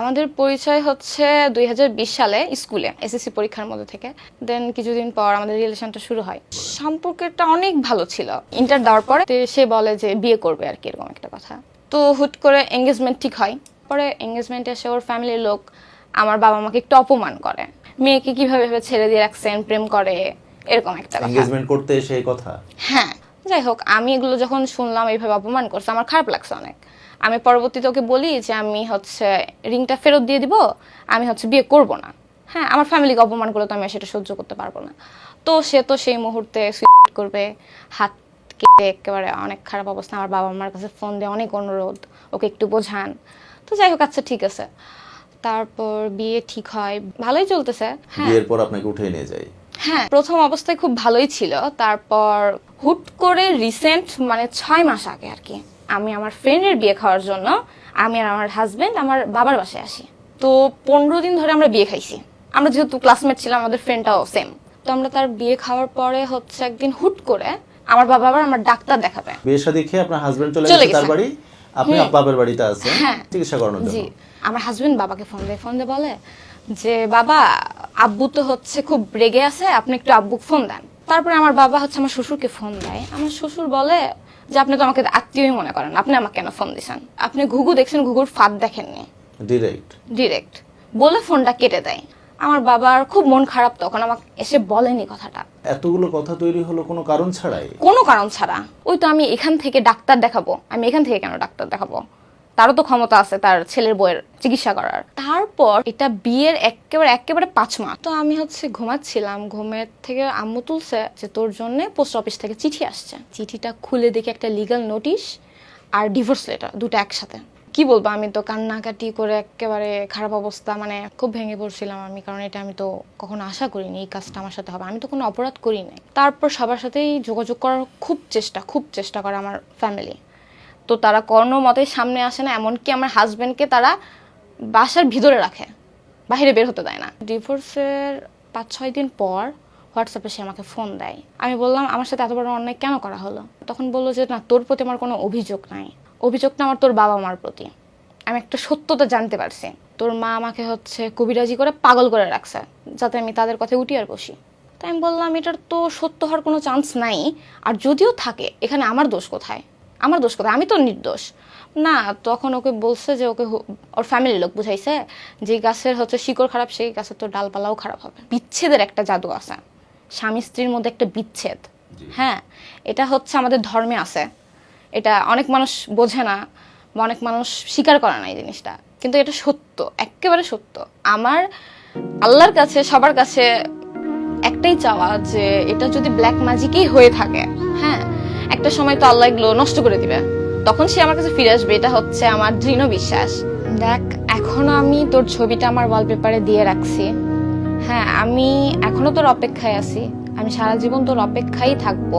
আমাদের পরিচয় হচ্ছে দুই হাজার বিশ সালে স্কুলে এসএসসি পরীক্ষার মধ্যে থেকে। দেন কিছুদিন পর আমাদের রিলেশনটা শুরু হয়। সম্পর্কটা অনেক ভালো ছিল। ইন্টার দেওয়ার পরে সে বলে যে বিয়ে করবে আর কি এরকম একটা কথা। তো হুট করে এঙ্গেজমেন্ট ঠিক হয়। পরে এঙ্গেজমেন্টে এসে ওর ফ্যামিলির লোক আমার বাবা মাকে একটু অপমান করে। মেয়েকে কীভাবে ছেড়ে দিয়ে রাখছেন প্রেম করে এরকম একটা এঙ্গেজমেন্ট করতে এসে কথা? হ্যাঁ। যাই হোক আমি এগুলো যখন শুনলাম এইভাবে অপমান করছে আমার খারাপ লাগছে অনেক। আমি পরবর্তীতে ওকে বলি যে আমি হচ্ছে রিংটা ফেরত দিয়ে দিব আমি হচ্ছে বিয়ে করব না। হ্যাঁ আমার ফ্যামিলিকে অপমান করলে তো আমি সেটা সহ্য করতে পারব না। তো সে তো সেই মুহূর্তে সুইসাইড করবে হাত কেটে একেবারে অনেক খারাপ অবস্থা। আমার বাবা মার কাছে ফোন দিয়ে অনেক অনুরোধ ওকে একটু বোঝান। তো যাই হোক আচ্ছা ঠিক আছে। তারপর বিয়ে ঠিক হয় ভালোই চলতেছে হ্যাঁ। বিয়ের পর আপনাকে উঠিয়ে নিয়ে যায়। হ্যাঁ প্রথম অবস্থায় খুব ভালোই ছিল। তারপর হুট করে রিসেন্ট মানে ছয় মাস আগে আর কি আমি আমার ফ্রেন্ডের বিয়ে খাওয়ার জন্য আমি আর আমার হাজবেন্ড আমার বাবার বাসায় আসি। তো পনেরো দিন ধরে আমরা বিয়ে খাইছি। আমরা যেহেতু ক্লাসমেট ছিলাম আমাদের ফ্রেন্ডটাও সেম তো আমরা তার বিয়ে খাওয়ার পরে হচ্ছে একদিন হুট করে আমার বাবা আবার আমার ডাক্তার দেখাবে। বিয়ে শাদী খেয়ে আপনার হাজবেন্ড চলে গেছে তার। বাড়ি? আপনি বাবার বাড়িতে আছেন। হ্যাঁ। চিকিৎসা করানোর জন্য। জি। আমার হাজবেন্ড বাবাকে ফোন দেয় ফোন দিয়ে বলে যে বাবা আব্বু তো হচ্ছে খুব রেগে আছে আপনি একটু আব্বুকে ফোন দেন। তারপরে আমার বাবা হচ্ছে আমার শ্বশুরকে ফোন দেয়। আমার শ্বশুর বলে যে আপনি তো আমাকে আত্মীয়ই মনে করেন। আপনি আমাকে কেন ফোন দিছেন? আপনি ঘুঘু দেখছেন ঘুঘুর ফাঁদ দেখেননি? ডিরেক্ট ডিরেক্ট বলে ফোনটা কেটে দেয়। আমার বাবার খুব মন খারাপ তখন আমাকে এসে বলেনি কথাটা। এতগুলো কথা তৈরি হলো কোনো কারণ ছাড়াই? কোনো কারণ ছাড়া। ওই তো আমি এখান থেকে ডাক্তার দেখাবো। আমি এখান থেকে কেন ডাক্তার দেখাবো? তারও তো ক্ষমতা আছে তার ছেলের বইয়ের চিকিৎসা করার। তারপর এটা বিয়ের একেবারে একেবারে পাঁচ মাস। তো আমি হচ্ছে ঘুমাচ্ছিলাম, ঘুমের থেকে আম্মু তুলছে যে তোর জন্য পোস্ট অফিস থেকে চিঠি আসছে। চিঠিটা খুলে দেখে একটা লিগ্যাল নোটিশ আর ডিভোর্স লেটার দুটো একসাথে। কি বলব, আমি তো কান্নাকাটি করে একেবারে খারাপ অবস্থা মানে খুব ভেঙে পড়ছিলাম আমি, কারণ এটা আমি তো কখনো আশা করিনি এই কাজটা আমার সাথে হবে। আমি তো কোনো অপরাধ করি নাই তারপর সবার সাথেই যোগাযোগ করার খুব চেষ্টা খুব চেষ্টা করে আমার ফ্যামিলি তো তারা কোনো মতেই সামনে আসে না, এমনকি আমার হাজবেন্ডকে তারা বাসার ভিতরে রাখে, বাইরে বের হতে দেয় না। ডিভোর্সের পাঁচ ছয় দিন পর হোয়াটসঅ্যাপে সে আমাকে ফোন দেয়। আমি বললাম, আমার সাথে এত বড় অন্যায় কেন করা হলো? তখন বলল যে, না, তোর প্রতি আমার কোনো অভিযোগ নাই। অভিযোগটা আমার তোর বাবা মার প্রতি। আমি একটা সত্যতা জানতে পারছি। তোর মা আমাকে হচ্ছে কবিরাজি করে পাগল করে রাখছে, যাতে আমি তাদের কথায় উঠি আর বসি। তাই আমি বললাম, এটার তো সত্য হওয়ার কোনো চান্স নাই। আর যদিও থাকে, এখানে আমার দোষ কোথায়? আমার দোষ কোথায়? আমি তো নির্দোষ। না তখন ওকে বলছে যে ওকে ওর ফ্যামিলির লোক বুঝাইছে যে গাছের হচ্ছে শিকড় খারাপ সেই গাছের তো ডালপালাও খারাপ হবে। বিচ্ছেদের একটা জাদু আছে। স্বামী স্ত্রীর মধ্যে একটা বিচ্ছেদ। হ্যাঁ এটা হচ্ছে আমাদের ধর্মে আছে। এটা অনেক মানুষ বোঝে না বা অনেক মানুষ স্বীকার করে না এই জিনিসটা। কিন্তু এটা সত্য একেবারে সত্য। আমার আল্লাহর কাছে সবার কাছে একটাই চাওয়া যে এটা যদি ব্ল্যাক ম্যাজিকই হয়ে থাকে হ্যাঁ একটা সময় তো আল্লাহ এগুলো নষ্ট করে দিবে। তখন সে আমার কাছে ফিরে আসবে, এটা হচ্ছে আমার দৃঢ় বিশ্বাস। দেখ, এখনও আমি তোর ছবিটা আমার ওয়ালপেপারে দিয়ে রাখছি। হ্যাঁ আমি এখনও তোর অপেক্ষায় আছি। আমি সারা জীবন তোর অপেক্ষায় থাকব।